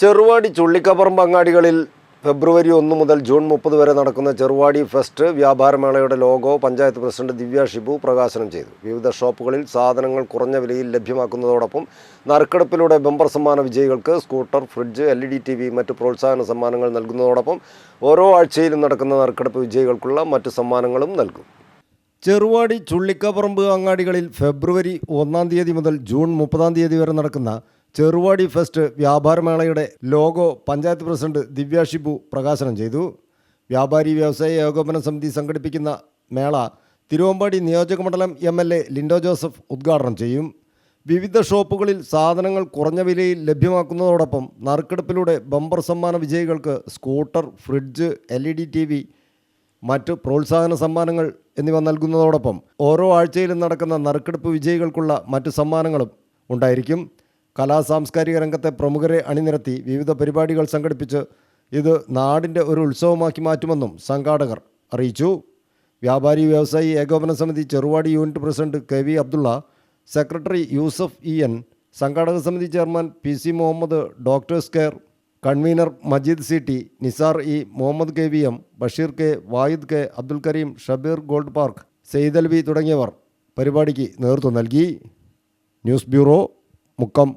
ചെറുവാടി ചുള്ളിക്കപ്പറമ്പ് അങ്ങാടികളിൽ ഫെബ്രുവരി ഒന്ന് മുതൽ ജൂൺ മുപ്പത് വരെ നടക്കുന്ന ചെറുവാടി ഫെസ്റ്റ് വ്യാപാരമേളയുടെ ലോഗോ പഞ്ചായത്ത് പ്രസിഡന്റ് ദിവ്യ ഷിബു പ്രകാശനം ചെയ്തു. വിവിധ ഷോപ്പുകളിൽ സാധനങ്ങൾ കുറഞ്ഞ വിലയിൽ ലഭ്യമാക്കുന്നതോടൊപ്പം നറുക്കെടുപ്പിലൂടെ ബമ്പർ സമ്മാന വിജയികൾക്ക് scooter fridge L E D T V മറ്റ് പ്രോത്സാഹന സമ്മാനങ്ങൾ നൽകുന്നതോടൊപ്പം ഓരോ ആഴ്ചയിലും നടക്കുന്ന നറുക്കെടുപ്പ് വിജയികൾക്കുള്ള മറ്റ് സമ്മാനങ്ങളും നൽകും. ചെറുവാടി ചുള്ളിക്കപ്പറമ്പ് അങ്ങാടികളിൽ ഫെബ്രുവരി ഒന്നാം തീയതി മുതൽ ജൂൺ മുപ്പതാം തീയതി വരെ നടക്കുന്ന ചെറുവാടി ഫെസ്റ്റ് വ്യാപാരമേളയുടെ ലോഗോ പഞ്ചായത്ത് പ്രസിഡന്റ് ദിവ്യ ഷിബു പ്രകാശനം ചെയ്തു. വ്യാപാരി വ്യവസായ ഏകോപന സമിതി സംഘടിപ്പിക്കുന്ന മേള തിരുവമ്പാടി നിയോജകമണ്ഡലം M L A Lindo Joseph ഉദ്ഘാടനം ചെയ്യും. വിവിധ ഷോപ്പുകളിൽ സാധനങ്ങൾ കുറഞ്ഞ വിലയിൽ ലഭ്യമാക്കുന്നതോടൊപ്പം നറുക്കെടുപ്പിലൂടെ ബമ്പർ സമ്മാന വിജയികൾക്ക് scooter fridge L E D T V മറ്റ് പ്രോത്സാഹന സമ്മാനങ്ങൾ എന്നിവ നൽകുന്നതോടൊപ്പം ഓരോ ആഴ്ചയിലും നടക്കുന്ന നറുക്കെടുപ്പ് വിജയികൾക്കുള്ള മറ്റ് സമ്മാനങ്ങളും ഉണ്ടായിരിക്കും. കലാ സാംസ്കാരിക രംഗത്തെ പ്രമുഖരെ അണിനിരത്തി വിവിധ പരിപാടികൾ സംഘടിപ്പിച്ച് ഇത് നാടിന്റെ ഒരു ഉത്സവമാക്കി മാറ്റുമെന്നും സംഘാടകർ അറിയിച്ചു. വ്യാപാരി വ്യവസായി ഏകോപന സമിതി Cheruvadi unit president K V Abdulla secretary Yusuf E N സംഘാടക സമിതി chairman P C Muhammad doctors care convener Majeed C T Nisar E Muhammad K V M Basheer K Wayid K Abdul Kareem Shabeer gold park Saeed Alvi തുടങ്ങിയവർ പരിപാടിക്ക് നേതൃത്വം നൽകി. News bureau một con